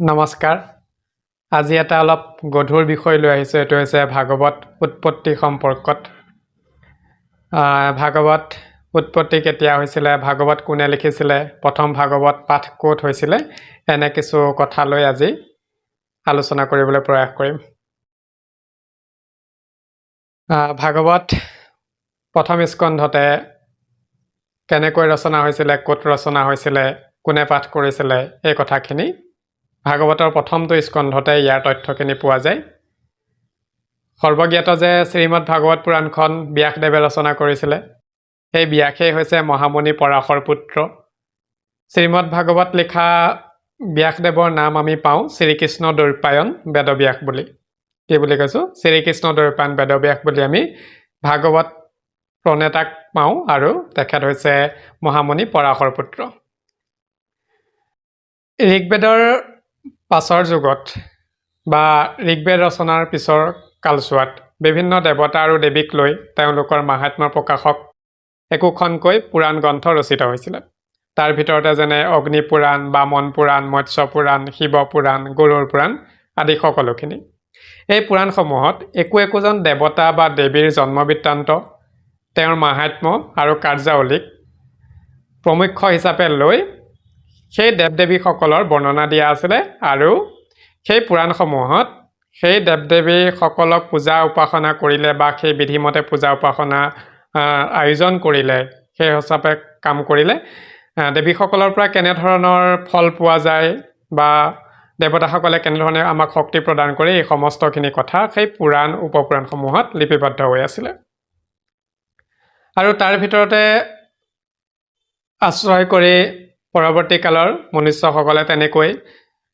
নমস্কাৰ। আজি এটা অলপ গধুৰ বিষয় লৈ আহিছোঁ এইটো হৈছে ভাগৱত উৎপত্তি সম্পৰ্কত। ভাগৱত উৎপত্তি কেতিয়া হৈছিলে ভাগৱত কোনে লিখিছিলে প্ৰথম ভাগৱত পাঠ ক'ত হৈছিলে এনে কিছু কথা লৈ আজি আলোচনা কৰিবলৈ প্ৰয়াস কৰিম। ভাগৱত প্ৰথম স্কন্ধতে কেনেকৈ ৰচনা হৈছিলে ক'ত ৰচনা হৈছিলে কোনে পাঠ কৰিছিলে এই কথাখিনি ভাগৱতৰ প্ৰথমটো স্কন্ধতে ইয়াৰ তথ্যখিনি পোৱা যায়। সৰ্বজ্ঞাত যে শ্ৰীমদ ভাগৱত পুৰাণখন ব্যাসদেৱে ৰচনা কৰিছিলে সেই ব্যাসেই হৈছে মহামুনি পৰাশৰ পুত্ৰ। শ্ৰীমদ ভাগৱত লিখা ব্যাসদেৱৰ নাম আমি পাওঁ শ্ৰীকৃষ্ণ দৈপায়ন বেদব্যাস বুলি। কি বুলি কৈছোঁ? শ্ৰীকৃষ্ণ দৈপায়ন বেদব্যাস বুলি আমি ভাগৱত প্ৰণেতাক পাওঁ আৰু তেখেত হৈছে মহামুনি পৰাশৰ পুত্ৰ। ঋগ্বেদৰ পাছৰ যুগত বা ঋগ্বেদ ৰচনাৰ পিছৰ কালচোৱাত বিভিন্ন দেৱতা আৰু দেৱীক লৈ তেওঁলোকৰ মাহাত্ম্য প্ৰকাশক একোখনকৈ পুৰাণ গ্ৰন্থ ৰচিত হৈছিলে। তাৰ ভিতৰতে যেনে অগ্নি পুৰাণ বামন পুৰাণ মৎস্য পুৰাণ শিৱ পুৰাণ গৰুড় পুৰাণ আদি সকলোখিনি। এই পুৰাণসমূহত একো একোজন দেৱতা বা দেৱীৰ জন্ম বৃত্তান্ত তেওঁৰ মাহাত্ম্য আৰু কাৰ্যাৱলীক প্ৰমুখ্য হিচাপে লৈ সেই দেৱ দেৱীসকলৰ বৰ্ণনা দিয়া আছিলে আৰু সেই পুৰাণসমূহত সেই দেৱ দেৱীসকলক পূজা উপাসনা কৰিলে বা সেই বিধিমতে পূজা উপাসনা আয়োজন কৰিলে সেই হিচাপে কাম কৰিলে দেৱীসকলৰ পৰা কেনেধৰণৰ ফল পোৱা যায় বা দেৱতাসকলে কেনেধৰণে আমাক শক্তি প্ৰদান কৰে এই সমস্তখিনি কথা সেই পুৰাণ উপপুৰাণসমূহত লিপিবদ্ধ হৈ আছিলে। আৰু তাৰ ভিতৰতে আশ্ৰয় কৰি পৰৱৰ্তী কালৰ মনুষ্যসকলে তেনেকৈ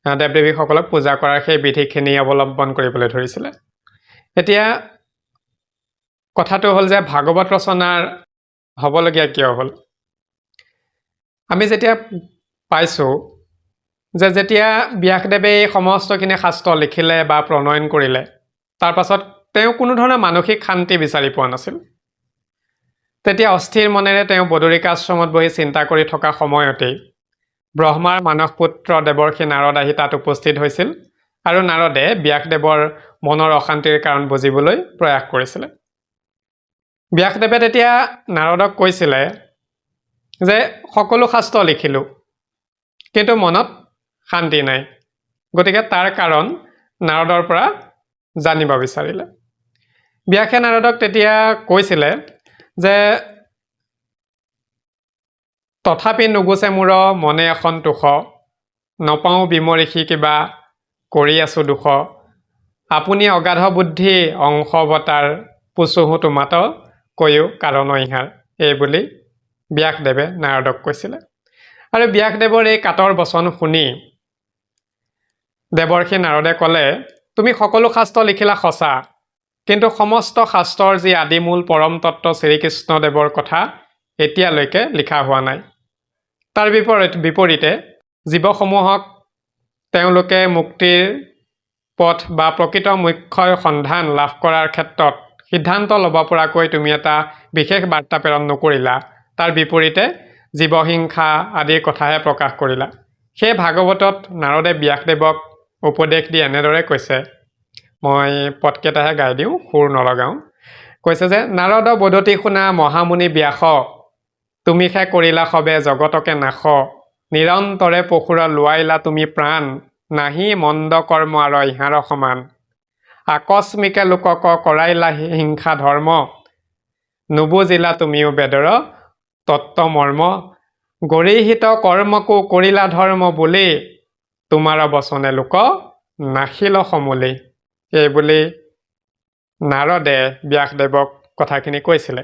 দেৱ দেৱীসকলক পূজা কৰাৰ সেই বিধিখিনি অৱলম্বন কৰিবলৈ ধৰিছিলে। এতিয়া কথাটো হ'ল যে ভাগৱত ৰচনাৰ হ'বলগীয়া কিয় হ'ল? আমি যেতিয়া পাইছোঁ যে যেতিয়া ব্যাসদেৱে এই সমস্তখিনি শাস্ত্ৰ লিখিলে বা প্ৰণয়ন কৰিলে তাৰ পাছত তেওঁ কোনো ধৰণৰ মানসিক শান্তি বিচাৰি পোৱা নাছিল। তেতিয়া অস্থিৰ মনেৰে তেওঁ বদৰিকাশ্ৰমত বহি চিন্তা কৰি থকা সময়তেই ব্ৰহ্মাৰ মানস পুত্ৰ দেৱৰ্ষি নাৰদ আহি তাত উপস্থিত হৈছিল আৰু নাৰদে ব্যাসদেৱৰ মনৰ অশান্তিৰ কাৰণ বুজিবলৈ প্ৰয়াস কৰিছিলে। ব্যাসদেৱে তেতিয়া নাৰদক কৈছিলে যে সকলো শাস্ত্ৰ লিখিলোঁ কিন্তু মনত শান্তি নাই। গতিকে তাৰ কাৰণ নাৰদৰ পৰা জানিব বিচাৰিলে। ব্যাসে নাৰদক তেতিয়া কৈছিলে যে তথাপি নুগুচে মূৰ মনে অসন্তোষ নপাওঁ বিমৰিষি কিবা কৰি আছোঁ দুখ আপুনি অগাধ বুদ্ধি অংশ অৱতাৰ পুচুহো তোমাত কৈও কাৰণ ইহাৰ। এই বুলি ব্যাসদেৱে নাৰদক কৈছিলে। আৰু ব্যাসদেৱৰ এই কাটৰ বচন শুনি দেৱৰ্ষি নাৰদে ক'লে তুমি সকলো শাস্ত্ৰ লিখিলা সঁচা কিন্তু সমস্ত শাস্ত্ৰৰ যি আদিমূল পৰম তত্ত্ব শ্ৰীকৃষ্ণদেৱৰ কথা এতিয়ালৈকে লিখা হোৱা নাই। তাৰ বিপৰীত বিপৰীতে জীৱসমূহক তেওঁলোকে মুক্তিৰ পথ বা প্ৰকৃত মুখ্যৰ সন্ধান লাভ কৰাৰ ক্ষেত্ৰত সিদ্ধান্ত ল'ব পৰাকৈ তুমি এটা বিশেষ বাৰ্তা প্ৰেৰণ নকৰিলা। তাৰ বিপৰীতে জীৱহিংসা আদিৰ কথাহে প্ৰকাশ কৰিলা। সেই ভাগৱতত নাৰদে ব্যাসদেৱক উপদেশ দি এনেদৰে কৈছে। মই পদকেইটাহে গাই দিওঁ সুৰ নলগাওঁ। কৈছে যে নাৰদ বদতি শুনা মহামুনি ব্যাস তুমিহে কৰিলা সবে জগতকে নাশ। নিৰন্তৰে পশুৰ লোৱাইলা তুমি প্ৰাণ। নাহি মন্দ কৰ্ম আৰু ইহাৰ সমান। আকস্মিকে লোকক কৰাইলা হিংসা ধৰ্ম। নুবুজিলা তুমিও বেদৰ তত্ত্ব মৰ্ম গৰিহিত কৰ্মকো কৰিলা ধৰ্ম বুলি তোমাৰ বচনে লোক নাখিল সমূলি। এই বুলি নাৰদে ব্যাসদেৱক কথাখিনি কৈছিলে।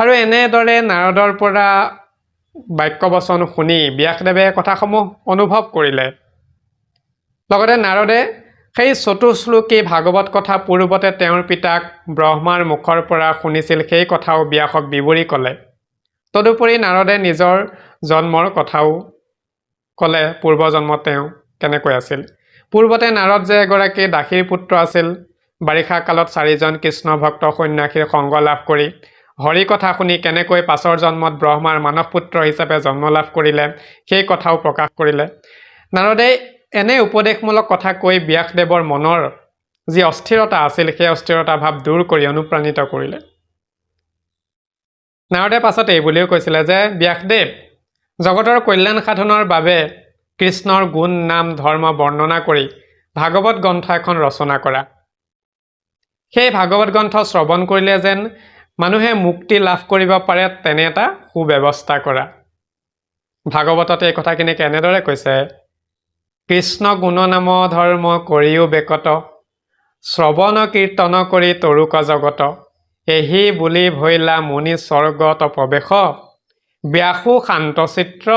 আৰু এনেদৰে নাৰদৰ পৰা বাক্যবচন শুনি ব্যাসদেৱে কথাসমূহ অনুভৱ কৰিলে। লগতে নাৰদে সেই চতুশ্লোকী ভাগৱত কথা পূৰ্বতে তেওঁৰ পিতাক ব্ৰহ্মাৰ মুখৰ পৰা শুনিছিল সেই কথাও ব্যাসক বিৱৰি ক'লে। তদুপৰি নাৰদে নিজৰ জন্মৰ কথাও ক'লে পূৰ্বজন্মত তেওঁ কেনেকৈ আছিল। পূৰ্বতে নাৰদ যে এগৰাকী দাসীৰ পুত্ৰ আছিল বাৰিষা কালত চাৰিজন কৃষ্ণ ভক্ত সন্যাসীৰ সংগ লাভ কৰি হৰি কথা শুনি কেনেকৈ পাছৰ জন্মত ব্ৰহ্মাৰ মানস পুত্ৰ হিচাপে জন্ম লাভ কৰিলে সেই কথাও প্ৰকাশ কৰিলে। নাৰদে এনে উপদেশমূলক কথা কৈ ব্যাসদেৱৰ মনৰ যি অস্থিৰতা আছিল সেই অস্থিৰতা ভাৱ দূৰ কৰি অনুপ্ৰাণিত কৰিলে। নাৰদে পাছত এই বুলিও কৈছিলে যে ব্যাসদেৱ জগতৰ কল্যাণ সাধনৰ বাবে কৃষ্ণৰ গুণ নাম ধৰ্ম বৰ্ণনা কৰি ভাগৱত গ্ৰন্থ এখন ৰচনা কৰা। সেই ভাগৱত গ্ৰন্থ শ্ৰৱণ কৰিলে যেন মানুহে মুক্তি লাভ কৰিব পাৰে তেনে এটা সুব্যৱস্থা কৰা। ভাগৱতত এই কথাখিনি কেনেদৰে কৈছে? কৃষ্ণ গুণ নাম ধৰ্ম কৰিও বেকত শ্ৰৱণ কীৰ্তন কৰি তৰুক জগত এহি বুলি ভৈলা মুনি স্বৰ্গত প্ৰৱেশ ব্যাসু শান্তচিত্ৰ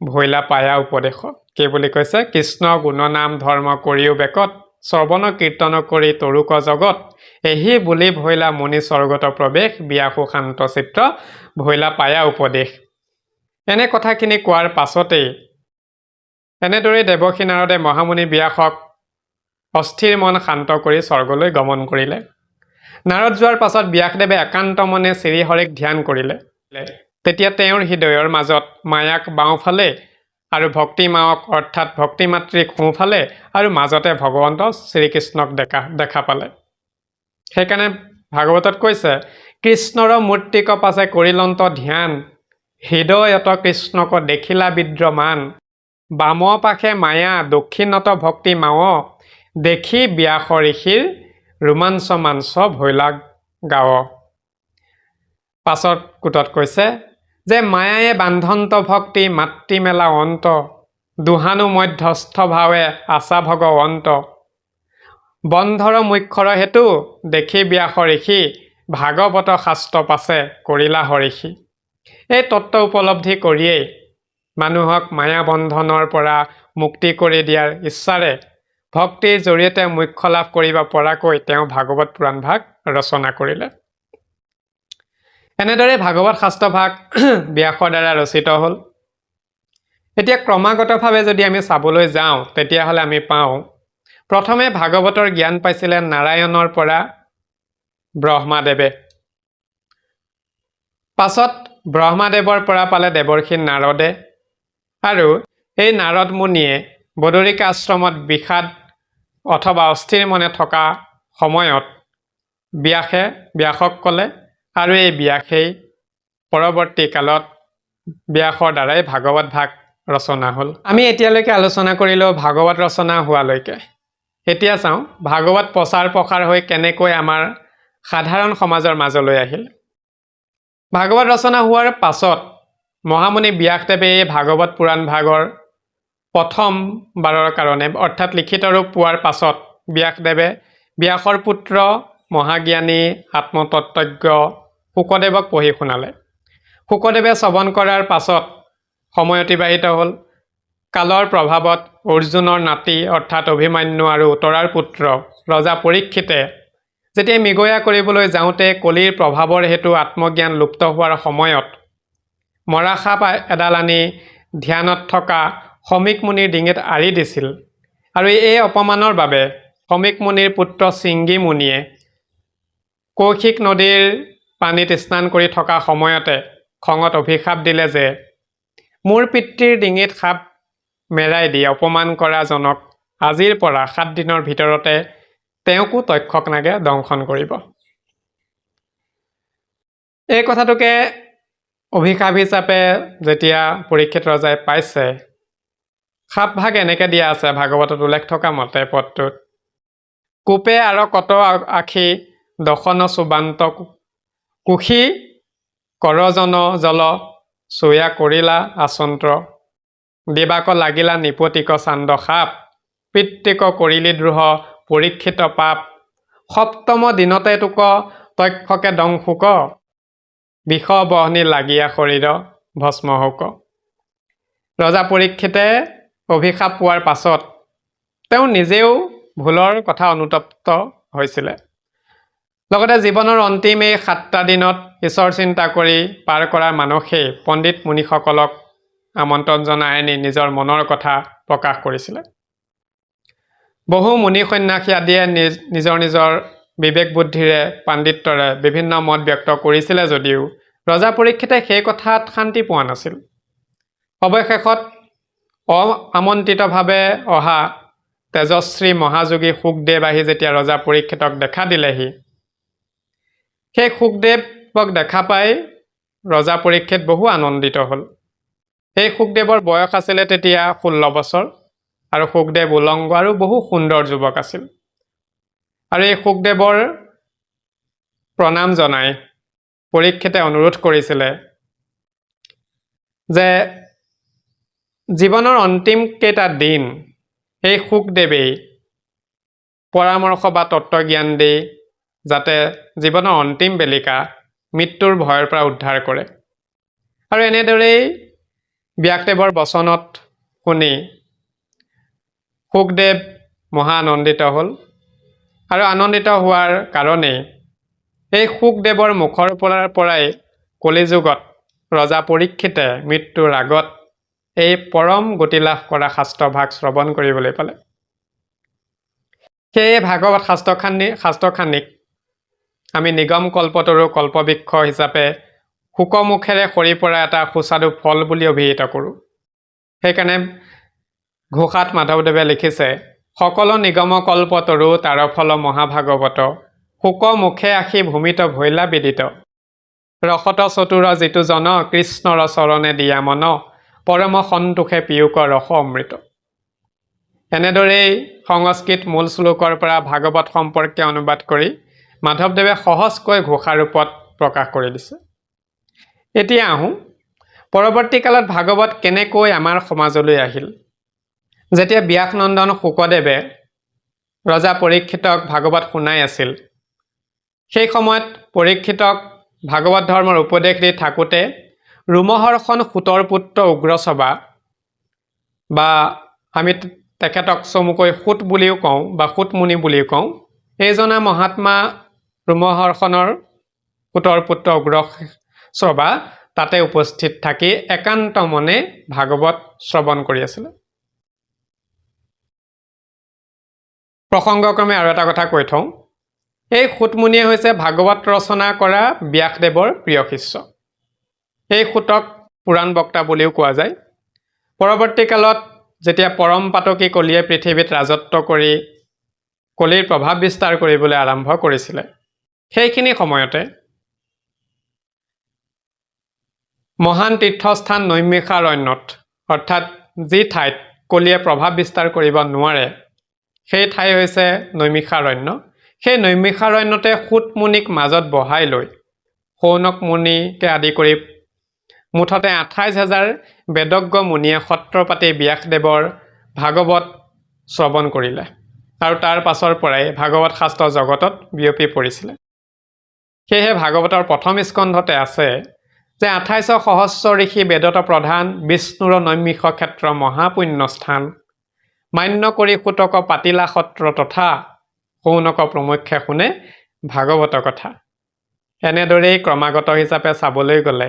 ভৈলা পায়া উপদেশ। কি বুলি কৈছে? কৃষ্ণ গুণনাম ধৰ্ম কৰিও বেকত শ্ৰৱণ কীৰ্তন কৰি তৰুক জগত। এহি বুলি ভৈলা মুনি স্বৰ্গত প্ৰৱেশ ব্যাসু শান্তচিত্ৰ ভৈলা পায়া উপদেশ। এনে কথাখিনি কোৱাৰ পাছতেই এনেদৰেই দেৱকী নাৰদে মহামুনি ব্যাসক অস্থিৰ মন শান্ত কৰি স্বৰ্গলৈ গমন কৰিলে। নাৰদ যোৱাৰ পাছত ব্যাসদেৱে একান্ত মনে শ্ৰীহৰিক ধ্যান কৰিলে। তেতিয়া তেওঁৰ হৃদয়ৰ মাজত মায়াক বাওঁফালে আৰু ভক্তি মাওক অৰ্থাৎ ভক্তি মাতৃক সোঁফালে আৰু মাজতে ভগৱন্ত শ্ৰীকৃষ্ণক দেখা দেখা পালে। সেইকাৰণে ভাগৱতত কৈছে কৃষ্ণৰ মূৰ্তিক পাছে কৰিলন্ত ধ্যান হৃদয়ত কৃষ্ণক দেখিলা বিদ্যমান বাম পাশে মায়া দক্ষিণত ভক্তি মাও দেখি ব্যাস ঋষিৰ ৰোমাঞ্চ মাঞ্চ ভৈলাগ গাৱ। পাছত কোটত কৈছে যে মায়ায়ে বান্ধন্ত ভক্তি মাতৃমেলা অন্ত দুহানু মধ্যস্থ ভাৱে আচা ভগৱন্ত বন্ধৰ মুখ্যৰ হেতু দেখি ব্যাস ঋষি ভাগৱত শাস্ত্ৰ পাছে কৰিলা হৰিষি এই তত্ত্ব উপলব্ধি কৰিয়েই মানুহক মায়া বন্ধনৰ পৰা মুক্তি কৰি দিয়াৰ ইচ্ছাৰে ভক্তিৰ জৰিয়তে মুখ্য লাভ কৰিব পৰাকৈ তেওঁ ভাগৱত পুৰাণ ভাগ ৰচনা কৰিলে। এনেদৰে ভাগৱত শাস্ত্ৰভাগ ব্যাসৰ দ্বাৰা ৰচিত হ'ল। এতিয়া ক্ৰমাগতভাৱে যদি আমি চাবলৈ যাওঁ তেতিয়াহ'লে আমি পাওঁ প্ৰথমে ভাগৱতৰ জ্ঞান পাইছিলে নাৰায়ণৰ পৰা ব্ৰহ্মাদেৱে। পাছত ব্ৰহ্মাদেৱৰ পৰা পালে দেৱৰ্ষী নাৰদে আৰু এই নাৰদ মুনিয়ে বদৰিকা আশ্ৰমত বিষাদ অথবা অস্থিৰ মনে থকা সময়ত ব্যাসে ব্যাসক ক'লে আৰু এই ব্যাসেই পৰৱৰ্তী কালত ব্যাসৰ দ্বাৰাই ভাগৱত ভাগ ৰচনা হ'ল। আমি এতিয়ালৈকে আলোচনা কৰিলোঁ ভাগৱত ৰচনা হোৱালৈকে। এতিয়া চাওঁ ভাগৱত প্ৰচাৰ প্ৰসাৰ হৈ কেনেকৈ আমাৰ সাধাৰণ সমাজৰ মাজলৈ আহিল। ভাগৱত ৰচনা হোৱাৰ পাছত মহামুনি ব্যাসদেৱে এই ভাগৱত পুৰাণ ভাগৰ প্ৰথমবাৰৰ কাৰণে অৰ্থাৎ লিখিত ৰূপ পোৱাৰ পাছত ব্যাসদেৱে ব্যাসৰ পুত্ৰ মহাজ্ঞানী আত্মতত্ত্বজ্ঞ শুকদেৱক পঢ়ি শুনালে। শুকদেৱে শ্ৰৱণ কৰাৰ পাছত সময় অতিবাহিত হ'ল। কালৰ প্ৰভাৱত অৰ্জুনৰ নাতি অৰ্থাৎ অভিমান্যু আৰু উত্তৰাৰ পুত্ৰ ৰজা পৰীক্ষিতে যেতিয়া মৃগয়া কৰিবলৈ যাওঁতে কলিৰ প্ৰভাৱৰ হেতু আত্মজ্ঞান লুপ্ত হোৱাৰ সময়ত মৰা সাপ এডাল আনি ধ্যানত থকা সমীক মুনিৰ ডিঙিত আৰি দিছিল আৰু এই অপমানৰ বাবে সমীক মুনিৰ পুত্ৰ চিংগী মুনিয়ে কৌশিক নদীৰ পানীত স্নান কৰি থকা সময়তে খঙত অভিশাপ দিলে যে মোৰ পিতৃৰ ডিঙিত সাপ মেৰাই দি অপমান কৰা জনক আজিৰ পৰা সাত দিনৰ ভিতৰতে তেওঁকো তক্ষক নাগে দংশন কৰিব। এই কথাটোকে অভিশাপ হিচাপে যেতিয়া পৰীক্ষিত ৰজাই পাইছে সাপ ভাগ এনেকৈ দিয়া আছে ভাগৱতত উল্লেখ থকা মতে পদটোত কোপে আৰু কত আখি দশন চুবান্ত কুশী কৰজন জল চুয়া কৰিলা আচন্ত্ৰ। দেৱাক লাগিলা নিপতিক চান্দ সাপ। পিতৃক কৰিলি দ্ৰোহ পৰীক্ষিত পাপ। সপ্তম দিনতে তোক তক্ষকে দংশুক বিষ বহনি লাগিয়া শৰীৰ ভস্ম হৌক ৰজা পৰীক্ষিতে অভিশাপ পোৱাৰ পাছত তেওঁ নিজেও ভুলৰ কথা অনুতপ্ত হৈছিলে। লগতে জীৱনৰ অন্তিম এই সাতটা দিনত ঈশ্বৰ চিন্তা কৰি পাৰ কৰা মানুহেই পণ্ডিত মুনিসকলক আমন্ত্ৰণ জনাই আনি নিজৰ মনৰ কথা প্ৰকাশ কৰিছিলে। বহু মুনি সন্যাসী আদিয়ে নিজ নিজৰ নিজৰ বিবেক বুদ্ধিৰে পাণ্ডিত্যৰে বিভিন্ন মত ব্যক্ত কৰিছিলে যদিও ৰজা পৰীক্ষিতে সেই কথাত শান্তি পোৱা নাছিল। অৱশেষত অআমন্ত্ৰিতভাৱে অহা তেজশ্ৰী মহাযোগী সুখদেৱ আহি যেতিয়া ৰজা পৰীক্ষিতক দেখা দিলেহি সেই সুখদেৱক দেখা পাই ৰজা পৰীক্ষিত বহু আনন্দিত হ'ল। সেই সুখদেৱৰ বয়স আছিলে তেতিয়া ষোল্ল বছৰ আৰু সুখদেৱ উলংগ আৰু বহু সুন্দৰ যুৱক আছিল। আৰু এই সুখদেৱৰ প্ৰণাম জনাই পৰীক্ষিতে অনুৰোধ কৰিছিলে যে জীৱনৰ অন্তিম কেইটা দিন সেই সুখদেৱেই পৰামৰ্শ বা তত্ত্বজ্ঞান দি যাতে জীৱনৰ অন্তিম বেলিকা মৃত্যুৰ ভয়ৰ পৰা উদ্ধাৰ কৰে। আৰু এনেদৰেই ব্যাসদেৱৰ বচনত শুনি সুখদেৱ মহা আনন্দিত হ'ল। আৰু আনন্দিত হোৱাৰ কাৰণেই এই সুখদেৱৰ মুখৰ পৰা পৰাই কলিযুগত ৰজা পৰীক্ষিতে মৃত্যুৰ আগত এই পৰম গতি লাভ কৰা শাস্ত্ৰভাগ শ্ৰৱণ কৰিবলৈ পালে। সেয়ে ভাগৱত শাস্ত্ৰখানি শাস্ত্ৰখানিক আমি নিগম কল্পতৰু কল্পবৃক্ষ হিচাপে শোকমুখেৰে সৰি পৰা এটা সুস্বাদু ফল বুলি অভিহিত কৰোঁ। সেইকাৰণে ঘোষাত মাধৱদেৱে লিখিছে সকলো নিগম কল্পতৰু তাৰ ফল মহাভাগৱত শোকমুখে আশী ভূমিত ভৈলা বিদিত। ৰসত চতুৰ যিটো জন কৃষ্ণৰ চৰণে দিয়া মন পৰম সন্তোষে পিয়ুক ৰস অমৃত। এনেদৰেই সংস্কৃত মূল শ্লোকৰ পৰা ভাগৱত সম্পৰ্কে অনুবাদ কৰি মাধৱদেৱে সহজকৈ ঘোষাৰূপত প্ৰকাশ কৰি দিছে। এতিয়া আহোঁ। পৰৱৰ্তী কালত ভাগৱত কেনেকৈ আমাৰ সমাজলৈ আহিল? যেতিয়া ব্যাসনন্দন শুকদেৱে ৰজা পৰীক্ষিতক ভাগৱত শুনাই আছিল সেই সময়ত পৰীক্ষিতক ভাগৱত ধৰ্মৰ উপদেশ দি থাকোঁতে ৰোমহৰ্ষণ সুতৰ পুত্ৰ উগ্ৰসভা বা আমি তেখেতক চমুকৈ সুত বুলিও কওঁ বা সুতমুনি বুলিও কওঁ এইজনা মহাত্মা ৰোমহৰ্ষণৰ সুতৰ পুত্ৰ উগ্ৰসভা তাতে উপস্থিত থাকি একান্ত মনে ভাগৱত শ্ৰৱণ কৰি আছিলে। প্ৰসংগক্ৰমে আৰু এটা কথা কৈ থওঁ। এই সুতমুনিয়ে হৈছে ভাগৱত ৰচনা কৰা ব্যাসদেৱৰ প্ৰিয় শিষ্য। এই সুতক পুৰাণ বক্তা বুলিও কোৱা যায়। পৰৱৰ্তী কালত যেতিয়া পৰম পাতকী কলিয়ে পৃথিৱীত ৰাজত্ব কৰি কলিৰ প্ৰভাৱ বিস্তাৰ কৰিবলৈ আৰম্ভ কৰিছিলে সেইখিনি সময়তে মহান তীৰ্থস্থান নৈমিষাৰণ্যত অৰ্থাৎ যি ঠাইত কলিয়ে প্ৰভাৱ বিস্তাৰ কৰিব নোৱাৰে সেই ঠাই হৈছে নৈমিষাৰণ্য। সেই নৈমিষাৰণ্যতে সুতমুনিক মাজত বহাই লৈ সৌনক মুনিকে আদি কৰি মুঠতে আঠাইছ হাজাৰ বেদজ্ঞ মুনিয়ে সত্ৰ পাতি ব্যাসদেৱৰ ভাগৱত শ্ৰৱণ কৰিলে আৰু তাৰ পাছৰ পৰাই ভাগৱত শাস্ত্ৰ জগতত বিয়পি পৰিছিলে। সেয়েহে ভাগৱতৰ প্ৰথম স্কন্ধতে আছে যে আঠাইছ সহস্ৰ ঋষি বেদত প্ৰধান বিষ্ণুৰ নৈমিষ ক্ষেত্ৰ মহাপুণ্যস্থান মান্য কৰি সুতক পাতিলা সত্ৰ তথা সৌনক প্ৰমুখ্যে শুনে ভাগৱত কথা। এনেদৰেই ক্ৰমাগত হিচাপে চাবলৈ গ'লে।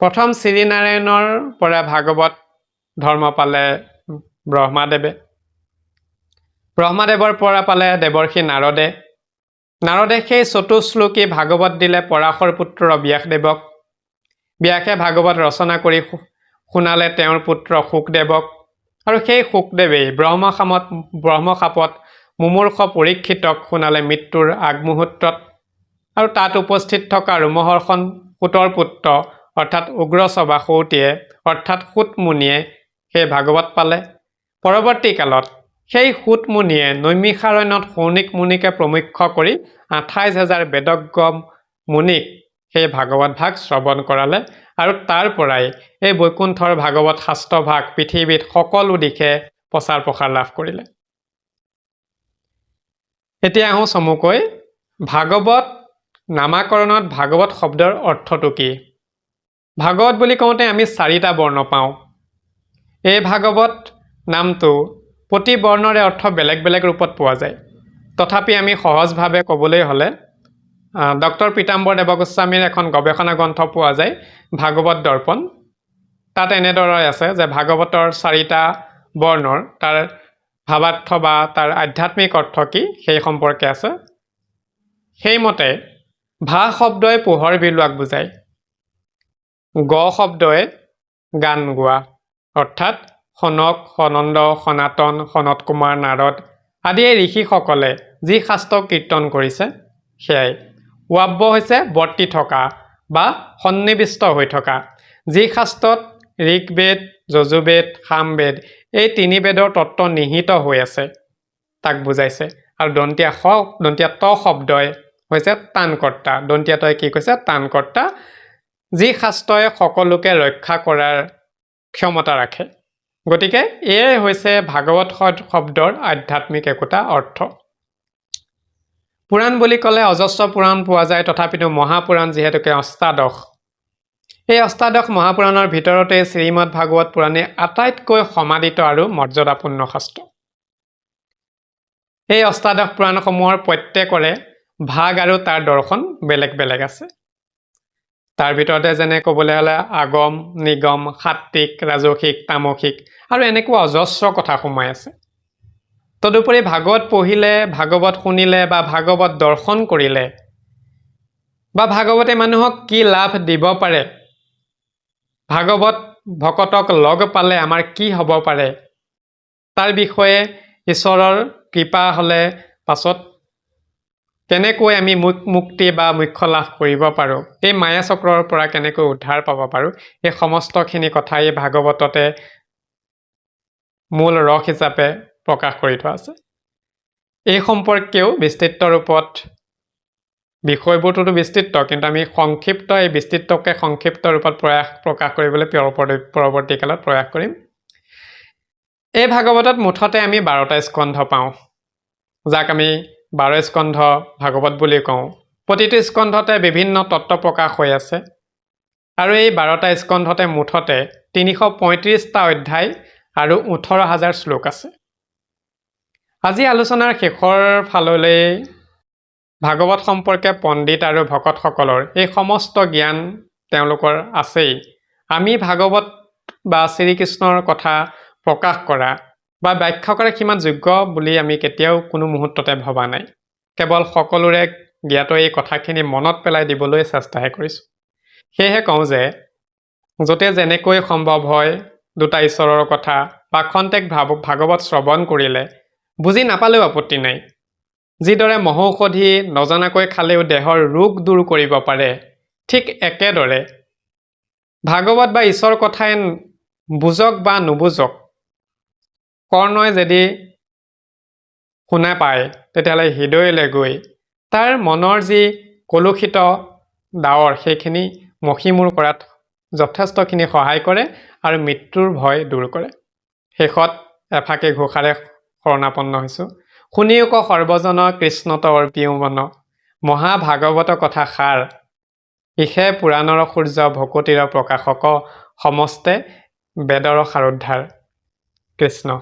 প্ৰথম শ্ৰীনাৰায়ণৰ পৰা ভাগৱত ধৰ্ম পালে ব্ৰহ্মাদেৱে। ব্ৰহ্মাদেৱৰ পৰা পালে দেৱৰ্ষি নাৰদে। নাৰদে সেই চতুশ্লোকী ভাগৱত দিলে পৰাশৰ পুত্ৰ ব্যাসদেৱক। ব্যাসে ভাগৱত ৰচনা কৰি শুনালে তেওঁৰ পুত্ৰ শুকদেৱক আৰু সেই শুকদেৱেই ব্ৰহ্মসামত ব্ৰহ্মসাপত মুমূৰ্ষ পৰীক্ষিতক শুনালে মৃত্যুৰ আগমুহূৰ্তত। আৰু তাত উপস্থিত থকা ৰোমহৰ্ষণ সুতৰ পুত্ৰ অৰ্থাৎ উগ্ৰসভা সৌতীয়ে অৰ্থাৎ সুতমুনিয়ে সেই ভাগৱত পালে। পৰৱৰ্তী কালত সেই সুতমুনিয়ে নৈমিষাৰণ্যত সৌনিক মুনিকে প্ৰমুখ্য কৰি আঠাইছ হাজাৰ বেদজ্ঞ মুনিক সেই ভাগৱত ভাগ শ্ৰৱণ কৰালে আৰু তাৰ পৰাই এই বৈকুণ্ঠৰ ভাগৱত শাস্ত্ৰভাগ পৃথিৱীত সকলো দিশে প্ৰচাৰ প্ৰসাৰ লাভ কৰিলে। এতিয়া আহোঁ চমুকৈ ভাগৱত নামাকৰণত ভাগৱত শব্দৰ অৰ্থটো কি? ভাগৱত বুলি কওঁতে আমি চাৰিটা বৰ্ণ পাওঁ। এই ভাগৱত নামটো প্ৰতি বৰ্ণৰে অৰ্থ বেলেগ বেলেগ ৰূপত পোৱা যায়। তথাপি আমি সহজভাৱে ক'বলৈ হ'লে ডক্টৰ পীতাম্বৰ দেৱগোস্বামীৰ এখন গৱেষণা গ্ৰন্থ পোৱা যায় ভাগৱত দৰ্পণ। তাত এনেদৰে আছে যে ভাগৱতৰ চাৰিটা বৰ্ণৰ তাৰ ভাৱাৰ্থ বা তাৰ আধ্যাত্মিক অৰ্থ কি সেই সম্পৰ্কে আছে। সেইমতে ভা শব্দই পোহৰ বিলোৱাক বুজায়। গ শব্দই গান গোৱা অৰ্থাৎ সনক সনন্দ সনাতন সনত কুমাৰ নাৰদ আদি এই ঋষিসকলে যি শাস্ত্ৰ কীৰ্তন কৰিছে সেয়াই। ৱাব্য হৈছে বৰ্তি থকা বা সন্নিৱিষ্ট হৈ থকা। যি শাস্ত্ৰত ঋকবেদ যজুবেদ সামবেদ এই তিনি বেদৰ তত্ত্ব নিহিত হৈ আছে তাক বুজাইছে। আৰু দন্তীয়া স দন্তীয়া ত শব্দই হৈছে তানকৰ্তা। দন্তীয়া তই কি কৈছে? তানকৰ্তা। যি শাস্ত্ৰই সকলোকে ৰক্ষা কৰাৰ ক্ষমতা ৰাখে। গতিকে এয়াই হৈছে ভাগৱত শব্দৰ আধ্যাত্মিক একোটা অৰ্থ। পুৰাণ বুলি ক'লে অজস্ৰ পুৰাণ পোৱা যায় তথাপিতো মহাপুৰাণ যিহেতুকে অষ্টাদশ। এই অষ্টাদশ মহাপুৰাণৰ ভিতৰতে শ্ৰীমদ ভাগৱত পুৰাণে আটাইতকৈ সমাদিত আৰু মৰ্যাদাপূৰ্ণ শাস্ত্ৰ। এই অষ্টাদশ পুৰাণসমূহৰ প্ৰত্যেকৰে ভাগ আৰু তাৰ দৰ্শন বেলেগ বেলেগ আছে। তাৰ ভিতৰতে যেনে ক'বলৈ হ'লে আগম নিগম সাত্বিক ৰাজসিক তামসিক আৰু এনেকুৱা অজস্ৰ কথা সোমাই আছে। তদুপৰি ভাগৱত পঢ়িলে ভাগৱত শুনিলে বা ভাগৱত দৰ্শন কৰিলে বা ভাগৱতে মানুহক কি লাভ দিব পাৰে ভাগৱত ভকতক লগ পালে আমাৰ কি হ'ব পাৰে তাৰ বিষয়ে ঈশ্বৰৰ কৃপা হ'লে পাছত কেনেকৈ আমি মুক মুক্তি বা মোক্ষ লাভ কৰিব পাৰোঁ? এই মায়া চক্ৰৰ পৰা কেনেকৈ উদ্ধাৰ পাব পাৰোঁ? এই সমস্তখিনি কথাই ভাগৱততে মূল ৰস হিচাপে প্ৰকাশ কৰি থোৱা আছে। এই সম্পৰ্কেও বিস্তৃত ৰূপত বিষয়বোৰটোতো বিস্তৃত কিন্তু আমি সংক্ষিপ্ত এই বিস্তৃতকে সংক্ষিপ্ত ৰূপত প্ৰয়াস প্ৰকাশ কৰিবলৈ পৰৱৰ্তী কালত প্ৰয়াস কৰিম। এই ভাগৱতত মুঠতে আমি বাৰটা স্কন্ধ পাওঁ। যাক আমি বাৰ স্কন্ধ ভাগৱত বুলি কওঁ। প্ৰতিটো স্কন্ধতে বিভিন্ন তত্ত্ব প্ৰকাশ হৈ আছে। আৰু এই বাৰটা স্কন্ধতে মুঠতে তিনিশ পঁয়ত্ৰিছটা অধ্যায় আৰু ওঠৰ হাজাৰ শ্লোক আছে। আজি আলোচনাৰ শেষৰ ফাললৈ ভাগৱত সম্পৰ্কে পণ্ডিত আৰু ভকতসকলৰ এই সমস্ত জ্ঞান তেওঁলোকৰ আছেই। আমি ভাগৱত বা শ্ৰীকৃষ্ণৰ কথা প্ৰকাশ কৰা বা ব্যাখ্যা কৰা সিমান যোগ্য বুলি আমি কেতিয়াও কোনো মুহূৰ্ততে ভবা নাই। কেৱল সকলোৰে জ্ঞাত এই কথাখিনি মনত পেলাই দিবলৈ চেষ্টাহে কৰিছোঁ। সেয়েহে কওঁ যে য'তে যেনেকৈ সম্ভৱ হয় দুটা ঈশ্বৰৰ কথা বা খন্তেক ভাৱ ভাগৱত শ্ৰৱণ কৰিলে বুজি নাপালেও আপত্তি নাই। যিদৰে মহৌষধি নজনাকৈ খালেও দেহৰ ৰোগ দূৰ কৰিব পাৰে ঠিক একেদৰে ভাগৱত বা ঈশ্বৰ কথাই বুজক বা নুবুজক কৰ্ণই যদি শুনা পায় তেতিয়াহ'লে হৃদয়লৈ গৈ তাৰ মনৰ যি কলুষিত ডাৱৰ সেইখিনি মষিমূৰ কৰাত যথেষ্টখিনি সহায় কৰে আৰু মৃত্যুৰ ভয় দূৰ কৰে। শেষত এফাকে ঘোষাৰে শৰণাপন্ন হৈছোঁ। শুনিও ক সৰ্বজন কৃষ্ণত অৰ্পিও মন মহাভাগৱত কথা সাৰ। ইষে পুৰাণৰ সূৰ্য ভকুতিৰ প্ৰকাশক সমস্তে বেদৰ সাৰোদ্ধাৰ। কৃষ্ণ।